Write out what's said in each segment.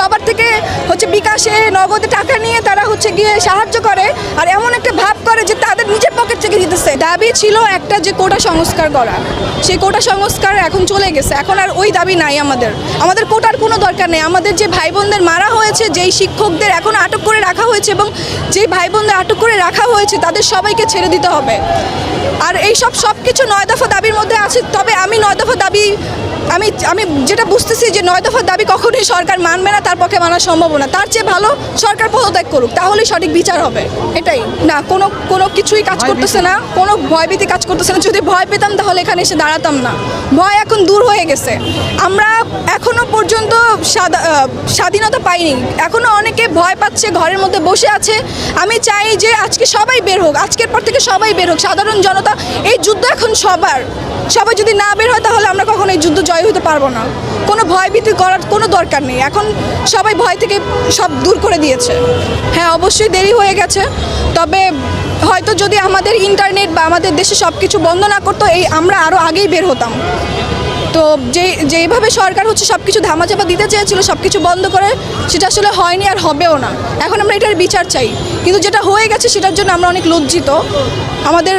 সবার থেকে হচ্ছে বিকাশে নগদে টাকা নিয়ে তারা হচ্ছে গিয়ে সাহায্য করে। আর এমন একটা ভাব করে যে তাদের নিজের পকেট থেকে দিতেছে দাবি ছিল একটা যে কোটা সংস্কার করা। সেই কোটা সংস্কার এখন চলে গেছে। এখন আর ওই দাবি নাই আমাদের। আমাদের কোটার কোনো দরকার নেই। আমাদের যে ভাই বোনদের মারা হয়েছে যেই শিক্ষকদের এখন আটক করে রাখা হয়েছে এবং যেই ভাই বোনদের আটক করে রাখা হয়েছে তাদের সবাইকে ছেড়ে দিতে হবে। আর এই সব সব কিছু নয় দফা দাবির মধ্যে আছে। তবে আমি নয় দফা দাবি আমি আমি যেটা বুঝতেছি যে নয় দফার দাবি কখনোই সরকার মানবে না তার পক্ষে মানা সম্ভব না। তার চেয়ে ভালো সরকার পদত্যাগ করুক তাহলেই সঠিক বিচার হবে। এটাই। না কোনো কোনো কিছুই কাজ করতেছে না। কোনো ভয়ভীতি কাজ করতেছে না। যদি ভয় পেতাম তাহলে এখানে এসে দাঁড়াতাম না। ভয় এখন দূর হয়ে গেছে। আমরা এখনও পর্যন্ত স্বাধা- স্বাধীনতা পাইনি। এখনও অনেকে ভয় পাচ্ছে, ঘরের মধ্যে বসে আছে। আমি চাই যে আজকে সবাই বের হোক, আজকের পর থেকে সবাই বের হোক। সাধারণ জনতা, এই যুদ্ধ এখন সবার। সবাই যদি না বের হয় তাহলে আমরা কখনো এই যুদ্ধ জয় হতে পারব না। কোনো ভয়ভীতি করার কোনো দরকার নেই। এখন সবাই ভয় থেকে সব দূর করে দিয়েছে। হ্যাঁ অবশ্যই দেরি হয়ে গেছে। তবে হয়তো যদি আমাদের ইন্টারনেট বা আমাদের দেশে সব কিছু বন্ধ না করতো এই আমরা আরও আগেই বের হতাম। তো যে যেইভাবে সরকার হচ্ছে সব কিছু ধামাচাপা দিতে চেয়েছিল সব কিছু বন্ধ করে সেটা আসলে হয়নি আর হবেও না। এখন আমরা এটার বিচার চাই। কিন্তু যেটা হয়ে গেছে সেটার জন্য আমরা অনেক লজ্জিত। আমাদের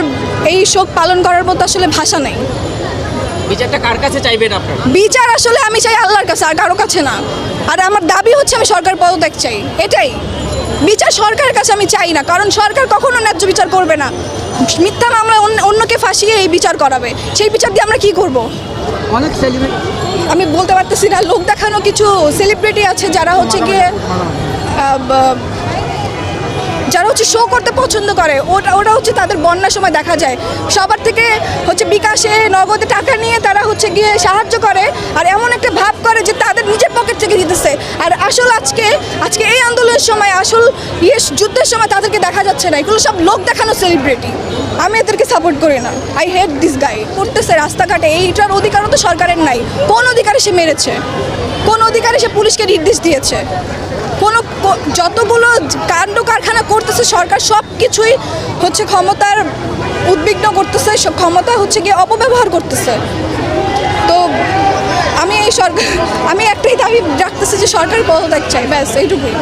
এই শোক পালন করার মতো আসলে ভাষা নেই। বিচারটা কার কাছে চাইবেন আপনারা? বিচার আসলে আমি চাই আল্লাহর কাছে আর কারও কাছে না। আর আমার দাবি হচ্ছে আমি সরকার পদত্যাগ চাই এটাই। বিচার সরকারের কাছে আমি চাই না কারণ সরকার কখনো ন্যায্য বিচার করবে না। মিথ্যা মামলা অন্য- অন্যকে ফাঁসিয়ে এই বিচার করাবে। সেই বিচার দিয়ে আমরা কি করব? অনেক আমি বলতে পারতেছি না লোক দেখানো কিছু সেলিব্রিটি আছে যারা হচ্ছে গিয়ে যারা হচ্ছে শো করতে পছন্দ করে। ওটা ওটা হচ্ছে তাদের বন্যার সময় দেখা যায়। সবার থেকে হচ্ছে বিকাশে নগদে টাকা নিয়ে তারা হচ্ছে গিয়ে সাহায্য করে। আর এমন একটা ভাব করে যে তাদের নিজের পকেট থেকে দিতেছে আর আসল আজকে আজকে এই আন্দোলনের সময়, আসল ইয়ে যুদ্ধের সময় তাদেরকে দেখা যাচ্ছে না। এগুলো সব লোক দেখানো সেলিব্রিটি আমি এদেরকে সাপোর্ট করি না। আই হেট দিস গাই করতেছে রাস্তাঘাটে। এইটার অধিকারও তো সরকারের নাই। কোন অধিকারে সে মেরেছে? কোন অধিকারে সে পুলিশকে নির্দেশ দিয়েছে? কোনো যতগুলো কাণ্ড কারখানা করতেছে সরকার, সব কিছুই হচ্ছে ক্ষমতার উদ্বিগ্ন করতেছে। ক্ষমতা হচ্ছে গিয়ে অপব্যবহার করতেছে। তো সরকার আমি একটাই দাবি রাখতেছি যে সরকার পদত্যাগ চাই ব্যাস এইটুকুই।